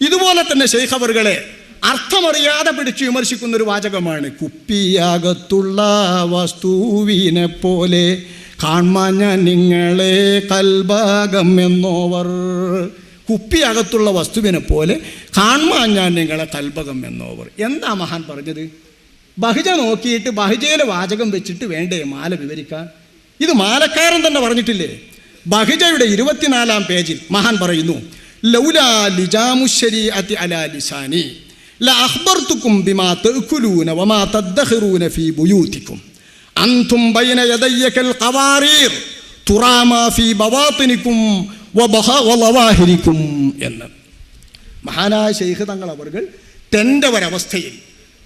ഇതുപോലെ തന്നെ ശൈഖവറുകളെ അർത്ഥമറിയാതെ പിടിച്ച് വിമർശിക്കുന്ന ഒരു വാചകമാണ്. കുപ്പിയാകത്തുള്ള വസ്തുവിനെ പോലെ കാൺമാൻ ഞാൻ നിങ്ങളെ കൽഭാഗം എന്നോവർ. കുപ്പിയകത്തുള്ള വസ്തുവിനെ പോലെ കാൺമാൻ ഞാൻ നിങ്ങളെ കൽഭകം എന്നോവർ. എന്താ മഹാൻ പറഞ്ഞത്? ബഹിജ നോക്കിയിട്ട് ബഹിജയിലെ വാചകം വെച്ചിട്ട് വേണ്ടേ മാല വിവരിക്കാൻ? ഇത് മാലക്കാരൻ തന്നെ പറഞ്ഞിട്ടില്ലേ? ബഹിജയുടെ ഇരുപത്തിനാലാം പേജിൽ മഹാൻ പറയുന്നു ലൗലാ ലിജാമുശരീഅത്തി അലാ ലിസാനി ലഅഖ്ബർതുക്കും ബിമാ തഅകുലൂന വമാ തദ്ഖിറൂന ഫീ ബുയൂതിക്കും അൻതും ബൈന യദയ്യ കൽ ഖവാരീർ തുറാമാ ഫീ ബവാത്തിനിക്കും വബഹ വലവാഹിരിക്കും എന്ന്. മഹാനായ ശൈഖ് തങ്ങൾ അവർ തന്റെ ഒരവസ്ഥയിൽ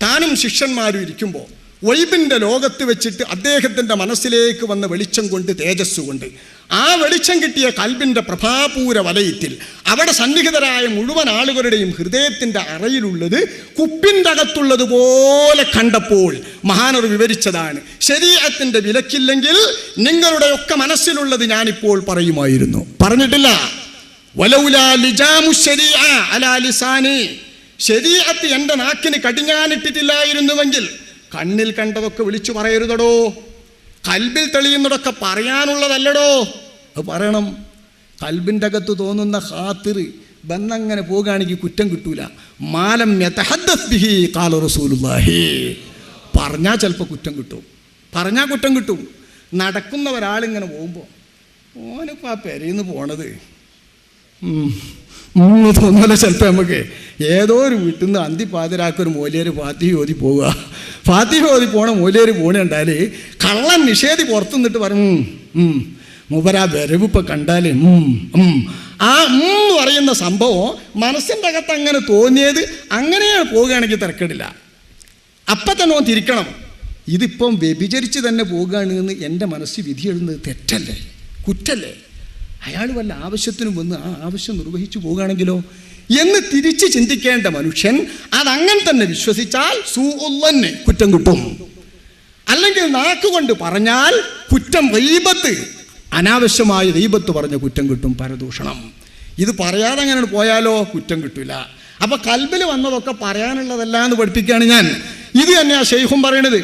താനും ശിഷ്യന്മാരും ഇരിക്കുമ്പോൾ വൈബിന്റെ ലോകത്ത് വെച്ചിട്ട് അദ്ദേഹത്തിന്റെ മനസ്സിലേക്ക് വന്ന വെളിച്ചം കൊണ്ട് തേജസ് കൊണ്ട് ആ വെളിച്ചം കിട്ടിയ കൽബിന്റെ പ്രഭാപൂര വലയത്തിൽ അവിടെ സന്നിഹിതരായ മുഴുവൻ ആളുകളുടെയും ഹൃദയത്തിന്റെ അറയിലുള്ളത് കുപ്പിന്റെ അകത്തുള്ളതുപോലെ കണ്ടപ്പോൾ മഹാനർ വിവരിച്ചതാണ് ശരീരത്തിന്റെ വിലക്കില്ലെങ്കിൽ നിങ്ങളുടെയൊക്കെ മനസ്സിലുള്ളത് ഞാനിപ്പോൾ പറയുമായിരുന്നു. പറഞ്ഞിട്ടില്ല. ശരീഅത്ത് എന്റെ നാക്കിന് കടിഞ്ഞാനിട്ടിട്ടില്ലായിരുന്നുവെങ്കിൽ കണ്ണിൽ കണ്ടതൊക്കെ വിളിച്ചു പറയരുതടോ. കൽബിൽ തെളിയുന്നതൊക്കെ പറയാനുള്ളതല്ലടോ. അത് പറയണം. കൽബിന്റെ അകത്ത് തോന്നുന്ന ഹാത്തിർ ബന്നങ്ങനെ പോകുകയാണെങ്കിൽ കുറ്റം കിട്ടൂല. മാലം ബിഹി ഖാല റസൂലുള്ളാഹി. പറഞ്ഞാൽ ചിലപ്പോൾ കുറ്റം കിട്ടും. പറഞ്ഞാൽ കുറ്റം കിട്ടും. നടക്കുന്ന ഒരാളിങ്ങനെ പോകുമ്പോൾ ഓനിപ്പോൾ ആ പെരയിന്ന് പോണത്. തോന്നല ചിലപ്പോൾ നമുക്ക്. ഏതോ ഒരു വീട്ടിൽ നിന്ന് അന്തി പാതിരാക്കൊരു മൂലേര് പാത്തി ഓതി പോവുക. ഫാത്തിഹ ഓതി പോണ മൂലേര് പോണ കണ്ടാൽ കള്ളൻ നിഷേധി പുറത്തു നിന്നിട്ട് പറഞ്ഞു മൂപ്പര ആ കണ്ടാൽ ആ എന്ന് പറയുന്ന സംഭവം മനസ്സിന്റെ അകത്ത് അങ്ങനെ തോന്നിയത് അങ്ങനെയാണ് പോവുകയാണെങ്കിൽ തിരക്കിടില്ല. അപ്പം തന്നെ ഓൻ തിരിക്കണം. ഇതിപ്പം വ്യഭിചരിച്ച് തന്നെ പോകുകയാണ് എന്ന് എന്റെ മനസ്സിൽ വിധി എഴുതുന്നത് തെറ്റല്ലേ? കുറ്റല്ലേ? അയാൾ വല്ല ആവശ്യത്തിനും വന്ന് ആ ആവശ്യം നിർവഹിച്ചു പോകുകയാണെങ്കിലോ എന്ന് തിരിച്ച് ചിന്തിക്കേണ്ട മനുഷ്യൻ അതങ്ങനെ തന്നെ വിശ്വസിച്ചാൽ സൂന്നെ കുറ്റം കിട്ടും. അല്ലെങ്കിൽ നാക്കുകൊണ്ട് പറഞ്ഞാൽ കുറ്റം റീബത്ത് അനാവശ്യമായ റീബത്ത് പറഞ്ഞ കുറ്റം കിട്ടും പരദൂഷണം. ഇത് പറയാതെ അങ്ങനെ പോയാലോ? കുറ്റം കിട്ടില്ല അപ്പൊ കൽബിൽ വന്നതൊക്കെ പറയാനുള്ളതല്ല എന്ന് പഠിപ്പിക്കുകയാണ് ഞാൻ. ഇത് തന്നെയാ ഷെയ്ഖും പറയണത്.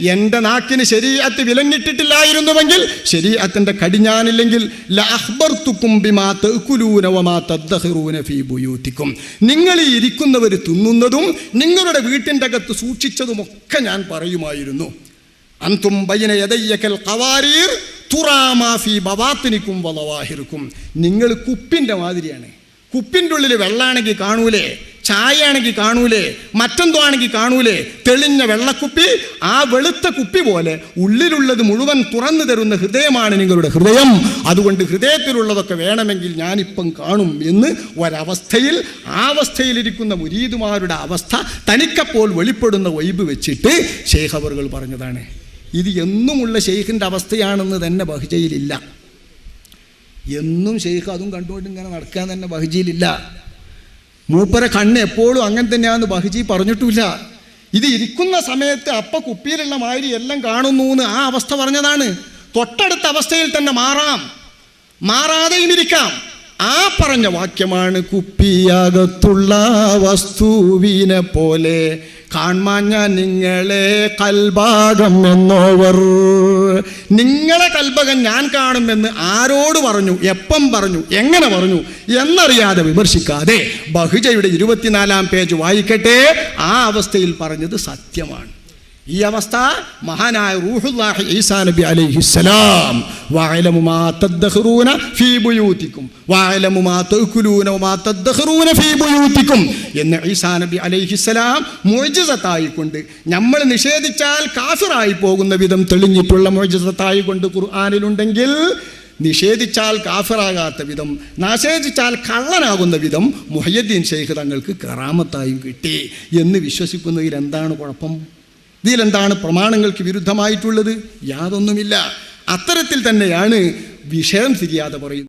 എന്റെ നാക്കിന് ശരീഅത്ത് വിലങ്ങിട്ടിട്ടില്ലായിരുന്നുവെങ്കിൽ ശരീഅത്തിന്റെ കടിഞ്ഞാനില്ലെങ്കിൽ നിങ്ങൾ ഈ ഇരിക്കുന്നവർ തിന്നുന്നതും നിങ്ങളുടെ വീട്ടിന്റെ അകത്ത് സൂക്ഷിച്ചതുമൊക്കെ ഞാൻ പറയുമായിരുന്നു. അന്തും ബൈന ബവാത്തിനിക്കും വലവാഹിർക്കും നിങ്ങൾ കുപ്പിന്റെ മാതിരിയാണ്. കുപ്പിന്റെ ഉള്ളിൽ വെള്ളമാണെങ്കിൽ കാണൂലേ? ചായ ആണെങ്കിൽ കാണൂലേ മറ്റെന്തോ ആണെങ്കിൽ കാണൂലേ തെളിഞ്ഞ വെള്ളക്കുപ്പി ആ വെളുത്ത കുപ്പി പോലെ ഉള്ളിലുള്ളത് മുഴുവൻ തുറന്നു തരുന്ന ഹൃദയമാണ് നിങ്ങളുടെ ഹൃദയം. അതുകൊണ്ട് ഹൃദയത്തിലുള്ളതൊക്കെ വേണമെങ്കിൽ ഞാനിപ്പം കാണും എന്ന് ഒരവസ്ഥയിൽ ആ അവസ്ഥയിലിരിക്കുന്ന മുരീദുമാരുടെ അവസ്ഥ തനിക്കപ്പോൾ വെളിപ്പെടുന്ന വൈബ് വെച്ചിട്ട് ഷെയ്ഖ് പറഞ്ഞതാണ് ഇത് എന്നുമുള്ള ഷെയ്ഖിന്റെ അവസ്ഥയാണെന്ന് തന്നെ ബഹ്ജയിലില്ല. എന്നും ഷെയ്ഖ് അതും കണ്ടുകൊണ്ട് ഇങ്ങനെ നടക്കാൻ തന്നെ ബഹ്ജിയിലില്ല. മൂപ്പര കണ്ണ് എപ്പോഴും അങ്ങനെ തന്നെയാണെന്ന് ബഹിജി പറഞ്ഞിട്ടില്ല. ഇത് ഇരിക്കുന്ന സമയത്ത് അപ്പ കുപ്പിയിലുള്ള മാതിരി എല്ലാം കാണുന്നു എന്ന് ആ അവസ്ഥ പറഞ്ഞതാണ്. തൊട്ടടുത്ത അവസ്ഥയിൽ തന്നെ മാറാം. മാറാതെയും ഇരിക്കാം ആ പറഞ്ഞ വാക്യമാണ് കുപ്പിയകത്തുള്ള വസ്തുവിനെ പോലെ കാൺമാൻ ഞാൻ നിങ്ങളെ കൽഭാഗം എന്നോവർ. നിങ്ങളെ കൽഭകം ഞാൻ കാണുമെന്ന് ആരോട് പറഞ്ഞു? എപ്പം പറഞ്ഞു? എങ്ങനെ പറഞ്ഞു? എന്നറിയാതെ വിമർശിക്കാതെ ബഹുജയുടെ ഇരുപത്തിനാലാം പേജ് വായിക്കട്ടെ. ആ അവസ്ഥയിൽ പറഞ്ഞത് സത്യമാണ്. ഈ അവസ്ഥ മഹാനായ റൂഹുല്ലാഹി ഈസാ നബി അലൈഹിസ്സലാം വഅലമു മാ തദ്ഖറൂന ഫീ ബുയൂതിക്കും വഅലമുമാ തഅകുലൂന വമാ തദ്ഖറൂന ഫീ ബുയൂതിക്കും എന്ന് ഈസാ നബി അലൈഹിസ്സലാം മുഅ്ജിസത്തായി കൊണ്ട് നമ്മൾ നിഷേധിച്ചാൽ കാഫിറായി പോകുന്ന വിധം തെളിഞ്ഞിട്ടുള്ള മുഅ്ജിസത്തായി കൊണ്ട് ഖുർആനിലുണ്ടെങ്കിൽ നിഷേധിച്ചാൽ കാഫിറാകാത്ത വിധം നിഷേധിച്ചാൽ കള്ളനാകുന്ന വിധം മുഹയ്യദ്ദീൻ ഷെയ്ഖ് തങ്ങൾക്ക് കറാമത്തായും കിട്ടി എന്ന് വിശ്വസിക്കുന്നതിൽ എന്താണ് കുഴപ്പം? ഇതിലെന്താണ് പ്രമാണങ്ങൾക്ക് വിരുദ്ധമായിട്ടുള്ളത്? യാതൊന്നുമില്ല. അത്തരത്തിൽ തന്നെയാണ് വിഷയം തിരിയാതെ പറയുന്നത്.